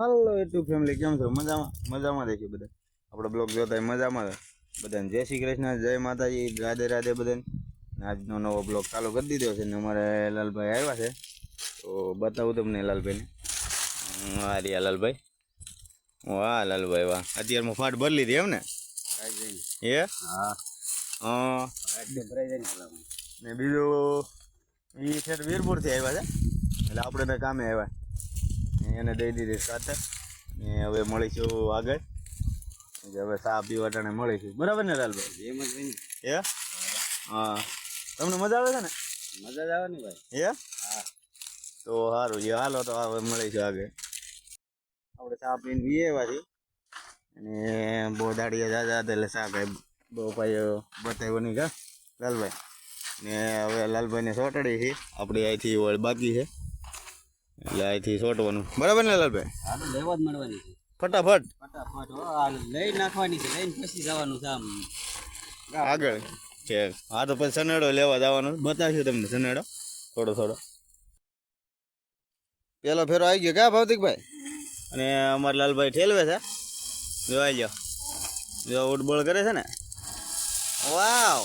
હાલો YouTube family કેમ છો? મજામાં મજામાં દેખી બધા આપણો બ્લોગ જોતા હોય મજામાં. બધાને જય શ્રી કૃષ્ણ, જય માતાજી, રાધે રાધે બધાને. આજનો નવો બ્લોગ ચાલુ કરી દીધો છે ને અમારે લાલભાઈ આવ્યા છે. તો બતાવું તમને લાલભાઈને. હા રિયા લાલભાઈ. વાહ લાલભાઈ, વાહ. અત્યારમાં ફાટ ભરી લીધી એમ ને એ હા. ને બીજું એ છે વીરપુરથી આવ્યા છે. એટલે આપણે કામે આવ્યા. એને દઈ દીધી ખાતર ને હવે મળીશું આગળ. હવે સા ટાણે મળીશું. બરાબર ને લાલભાઈ? એમ જ હે? હા. તમને મજા આવે છે ને? મજા જ આવે ને ભાઈ. એ હા. તો સારું એ હાલો તો હવે મળીશું આગળ. આપણે સા પીને બી એવા છીએ અને બહુ દાડીએ જાજા એટલે સા ભાઈ બહુ ભાઈ બતાવ્યો નહીં કા? લાલભાઈ. ને હવે લાલભાઈને સોટડી છે આપણી અહીંથી વળ બાકી છે. એટલે અહીંથી સોટવાનું. બરાબર ને લાલભાઈ? આ લેવા જ મળવાની છે. ફટાફટ. ફટાફટ લઈ નાખવાની છે લઈને પછી જવાનું છે આમ. આગળ. છે. હા તો પછી સનેડો લેવા જવાનો બતાવશું તમને સનેડો થોડો થોડો. પેલો ફેરો આવી ગયો ક્યાં ભૌતિકભાઈ? અને અમારા લાલભાઈ ઠેલવે છે. જોવાઈ લો જો ઉડબોળ કરે છે ને. વાવ.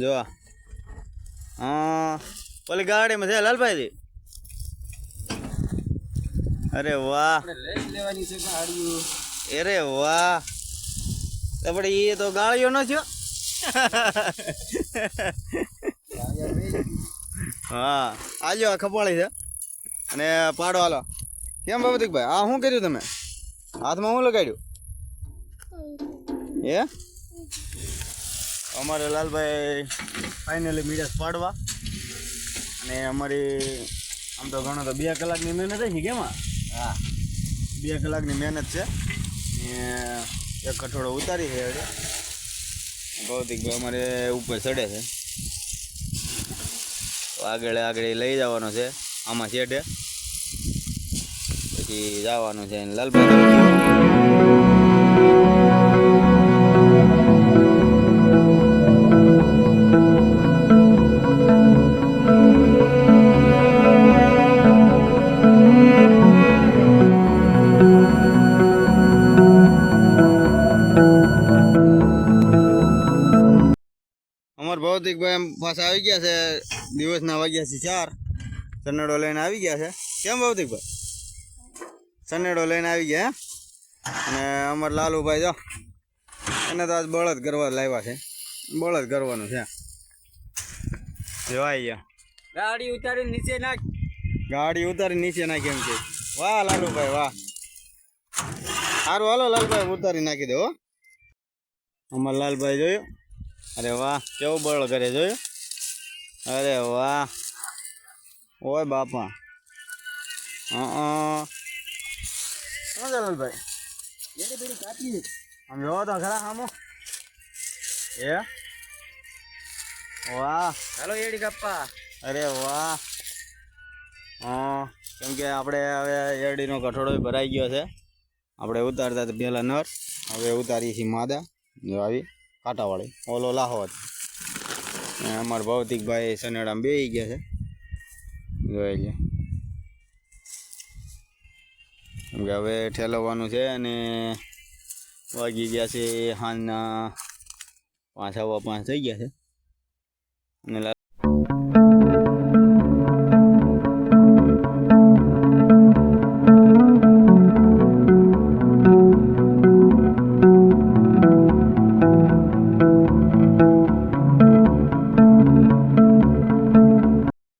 જો. હા. પેલી ગાડીમાં છે લાલભાઈ અરે વાહ. લેવાની છે ગાડીઓ. અરે વાહ. આપણે એ તો ગાળિયો ન થયો. હા આજો આ ખપાળી છે. અને પાડો હાલો. કેમ બાબતિકભાઈ આ શું કર્યું તમે? હાથમાં શું લગાડ્યું? એ અમારે લાલભાઈ ફાઇનલી મીડિયા પાડવા. અને અમારી આમ તો ઘણો તો બે કલાકની મહેનત છે કેમાં? હા. બે કલાકની મહેનત છે. એક કઠોળો ઉતારી છે હવે. ભૌતિકભાઈ અમારે ઉપર ચડે છે. આગળ આગળ લઈ જવાનો છે. આમાં શેઠે પછી જવાનું છે લાલભાઈ અમાર ભૌતિકભાઈ એમ પાછા આવી ગયા છે. દિવસના વાગ્યા છે ચાર. સનેડો લઈને આવી ગયા છે. કેમ ભૌતિકભાઈ સનેડો લઈને આવી ગયા હે અને અમારે લાલુભાઈ જો એને તો આજ બળદ કરવા લાવ્યા છે. બળદ કરવાનું છે. જોવાઈ ગયા ગાડી ઉતારી નીચે નાખ. ગાડી ઉતારી નીચે નાખી એમ કે. વાહ લાલુભાઈ વાહ. સારું હાલો લાલભાઈ ઉતારી નાખી દે હો. અમાર લાલભાઈ જોયો. અરે વાહ કેવું બળ કરે જોયું? અરે વાહ. ઓય બાપા. હા શું છે લાલભાઈ એની પેલી કાપી આમ જોવો તો ખરા આમો એ વાહ. હાલો એડી કાપા અરે વાહ. હા કેમ કે આપણે હવે એરડીનો કઠોળો ભરાઈ ગયો છે. આપણે ઉતારતા પહેલાં નર હવે ઉતારીએ છીએ માદા. જો આવી. કાંટાવાળી, ઓલો લાહો અમારા ભૌતિકભાઈ સનેડામાં બેસી ગયા છે. જોઈ લે કેમ કે હવે ઠેલવવાનું છે અને વાગી ગયા છે હાલના પાંચ હવા પાંચ થઈ ગયા છે. અને